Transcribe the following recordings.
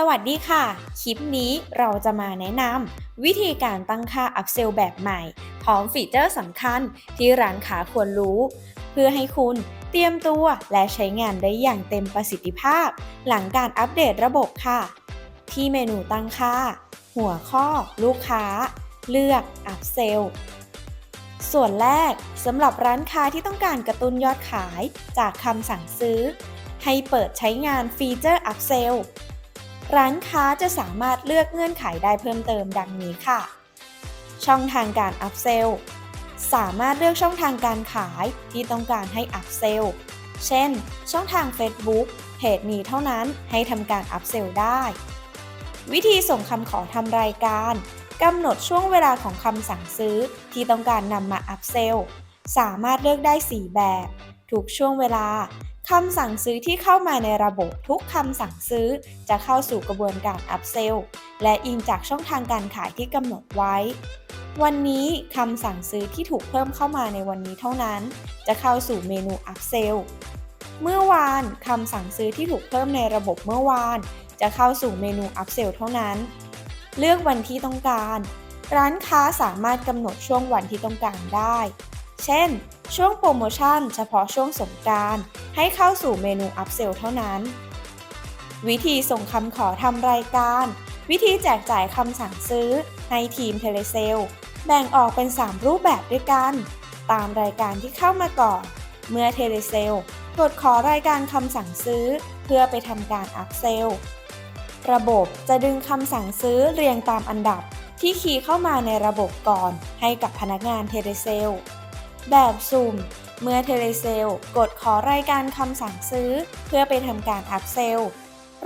สวัสดีค่ะ คลิปนี้เราจะมาแนะนำวิธีการตั้งค่าอัพเซลแบบใหม่ พร้อมฟีเจอร์สำคัญที่ร้านค้าควรรู้ เพื่อให้คุณเตรียมตัวและใช้งานได้อย่างเต็มประสิทธิภาพ หลังการอัปเดตระบบค่ะ ที่เมนูตั้งค่า หัวข้อ ลูกค้า เลือกอัพเซลส่วนแรกสำหรับร้านค้าที่ต้องการกระตุ้นยอดขายจากคำสั่งซื้อ ให้เปิดใช้งานฟีเจอร์อัพเซล ร้านค้าจะสามารถเลือกเงื่อนไขได้เพิ่มเติมดังนี้ค่ะ ช่องทางการอัพเซลสามารถเลือกช่องทางการขายที่ต้องการให้อัพเซลเช่น ช่องทาง Facebook เพจนี้เท่านั้นให้ทำการอัพเซลได้ วิธีส่งคำขอทำรายการกำหนดช่วงเวลาของคำสั่งซื้อที่ต้องการนำมาอัพเซลสามารถเลือกได้ 4 แบบทุกช่วงเวลา คำสั่งซื้อที่เข้ามาในระบบทุกคำสั่งซื้อ จะเข้าสู่กระบวนการอัพเซลและอิงจากช่องทางการขายที่กำหนดไว้ วันนี้คำสั่งซื้อที่ถูกเพิ่มเข้ามาในวันนี้เท่านั้น จะเข้าสู่เมนูอัพเซลเมื่อวานคำสั่งซื้อที่ถูกเพิ่มในระบบเมื่อวาน จะเข้าสู่เมนูอัพเซลเท่านั้น เลือกวันที่ต้องการ ร้านค้าสามารถกำหนดช่วงวันที่ต้องการได้ เช่น ช่วงโปรโมชั่นเฉพาะช่วงสงการให้เข้าสู่เมนูอัพเซลเท่านั้น วิธีส่งคำขอทำรายการ วิธีแจกจ่ายคำสั่งซื้อให้ทีมเทเลเซลแบ่งออกเป็น 3 รูปแบบด้วยกัน ตามรายการที่เข้ามาก่อน เมื่อเทเลเซลกดขอรายการคำสั่งซื้อ เพื่อไปทำการอัพเซลระบบจะดึงคำสั่งซื้อเรียงตามอันดับที่คีย์เข้ามาในระบบก่อนให้กับพนักงานเทเลเซล แบบสุ่ม เมื่อเทเลเซลกดขอรายการคำสั่งซื้อ เพื่อไปทำการอัพเซล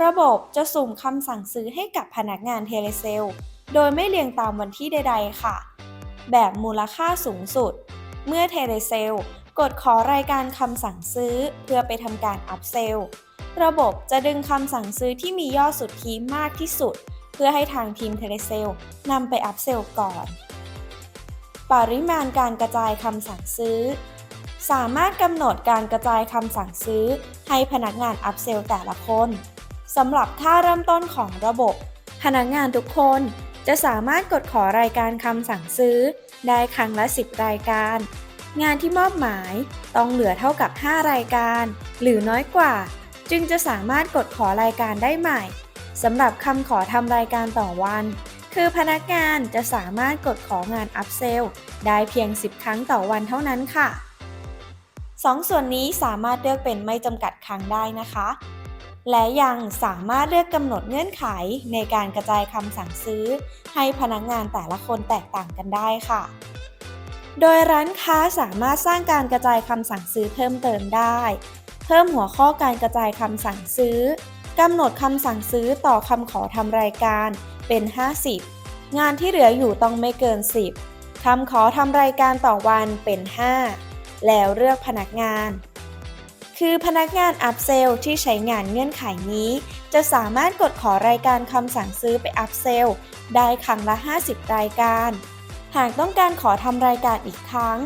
ระบบจะสุ่มคำสั่งซื้อให้กับพนักงานเทเลเซลโดยไม่เรียงตามวันที่ใด ๆ ค่ะ แบบมูลค่าสูงสุด เมื่อเทเลเซลกดขอรายการคำสั่งซื้อ เพื่อไปทำการอัพเซลระบบจะดึงคำสั่งซื้อที่มียอดสุทธิมากที่สุด เพื่อให้ทางทีมเทเลเซลนำไปอัพเซลก่อน ปริมาณการกระจายคำสั่งซื้อ สามารถกำหนดการกระจายคำสั่งซื้อ ให้พนักงานอัพเซลแต่ละคนสำหรับค่าเริ่มต้นของระบบ พนักงานทุกคนจะสามารถกดขอรายการคำสั่งซื้อ ได้ครั้งละ 10 รายการ งานที่มอบหมายต้องเหลือเท่ากับ 5 รายการ หรือน้อยกว่า จึงจะสามารถกดขอรายการได้ใหม่สำหรับคำขอทำรายการต่อวัน คือพนักงานจะสามารถกดของานอัพเซลได้เพียง 10 ครั้งต่อวันเท่านั้นค่ะสองส่วนนี้สามารถเลือกเป็นไม่จำกัดครั้งได้นะคะ และยังสามารถเลือกกำหนดเงื่อนไขในการกระจายคำสั่งซื้อ ให้พนักงานแต่ละคนแตกต่างกันได้ค่ะ โดยร้านค้าสามารถสร้างการกระจายคำสั่งซื้อเพิ่มเติมได้ เพิ่มหัวข้อการกระจายคำสั่งซื้อกำหนดคำสั่งซื้อต่อคำขอทำรายการ เป็น 50 งานที่เหลืออยู่ต้องไม่เกิน 10 คำขอทำรายการต่อวันเป็น 5 แล้วเลือกพนักงาน คือพนักงานอัพเซลที่ใช้งานเงื่อนไขนี้ จะสามารถกดขอรายการคำสั่งซื้อไปอัพเซลได้ครั้งละ 50 รายการ หากต้องการขอทำรายการอีกครั้ง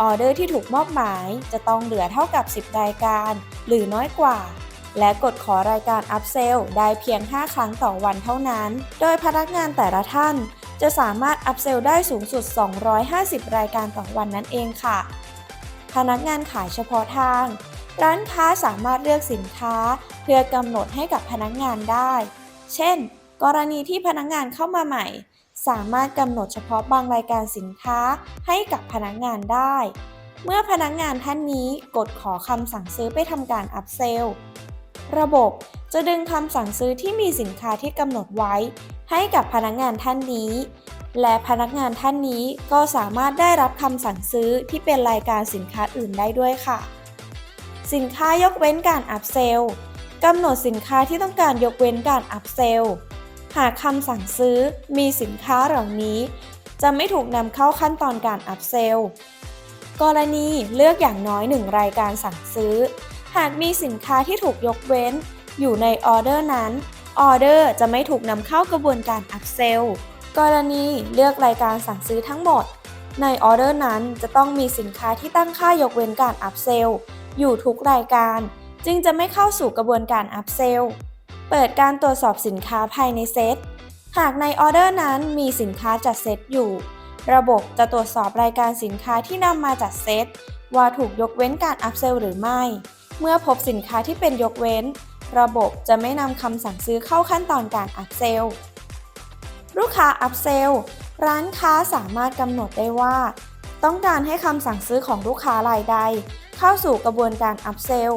ออเดอร์ที่ถูกมอบหมายจะต้องเหลือเท่ากับ 10 รายการ หรือน้อยกว่า และกดขอรายการอัพเซลได้เพียง 5 ครั้งต่อวันเท่านั้น โดยพนักงานแต่ละท่าน จะสามารถอัพเซลได้สูงสุด 250 รายการต่อวันนั่นเองค่ะ พนักงานขายเฉพาะทาง ร้านค้าสามารถเลือกสินค้า เพื่อกำหนดให้กับพนักงานได้ เช่น กรณีที่พนักงานเข้ามาใหม่ สามารถกำหนดเฉพาะบางรายการสินค้าให้กับพนักงานได้เมื่อพนักงานท่านนี้กดขอคำสั่งซื้อไปทำการอัพเซล ระบบจะดึงคำสั่งซื้อที่มีสินค้าที่กำหนดไว้ ให้กับพนักงานท่านนี้ และพนักงานท่านนี้ก็สามารถได้รับคำสั่งซื้อที่เป็นรายการสินค้าอื่นได้ด้วยค่ะ สินค้ายกเว้นการอัพเซลกำหนดสินค้าที่ต้องการยกเว้นการอัพเซลหากคำสั่งซื้อมีสินค้าเหล่านี้ จะไม่ถูกนำเข้าขั้นตอนการอัพเซลกรณีเลือกอย่างน้อยหนึ่งรายการสั่งซื้อ หากมีสินค้าที่ถูกยกเว้น อยู่ในออเดอร์นั้น ออเดอร์จะไม่ถูกนำเข้ากระบวนการอัพเซลกรณีเลือกรายการสั่งซื้อทั้งหมด ในออเดอร์นั้นจะต้องมีสินค้าที่ตั้งค่ายกเว้นการอัพเซลอยู่ทุกรายการ จึงจะไม่เข้าสู่กระบวนการอัพเซลเปิดการตรวจสอบสินค้าภายในเซต หากในออเดอร์นั้นมีสินค้าจัดเซตอยู่ ระบบจะตรวจสอบรายการสินค้าที่นำมาจัดเซตว่าถูกยกเว้นการอัพเซลหรือไม่ เมื่อพบสินค้าที่เป็นยกเว้น ระบบจะไม่นำคำสั่งซื้อเข้าขั้นตอนการอัพเซลลูกค้าอัพเซลร้านค้าสามารถกำหนดได้ว่า ต้องการให้คำสั่งซื้อของลูกค้ารายใด เข้าสู่กระบวนการอัพเซล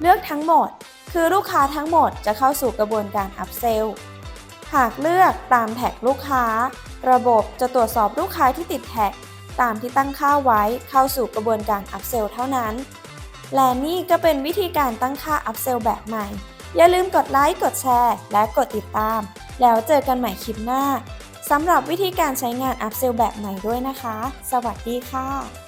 เลือกทั้งหมด คือลูกค้าทั้งหมดจะเข้าสู่กระบวนการอัพเซลหากเลือกตามแท็กลูกค้า ระบบจะตรวจสอบลูกค้าที่ติดแท็กตามที่ตั้งค่าไว้เข้าสู่กระบวนการอัพเซลเท่านั้น และนี่ก็เป็นวิธีการตั้งค่าอัพเซลแบบใหม่ อย่าลืมกดไลค์ กดแชร์ และกดติดตาม แล้วเจอกันใหม่คลิปหน้าสำหรับวิธีการใช้งานอัพเซลแบบใหม่ด้วยนะคะ สวัสดีค่ะ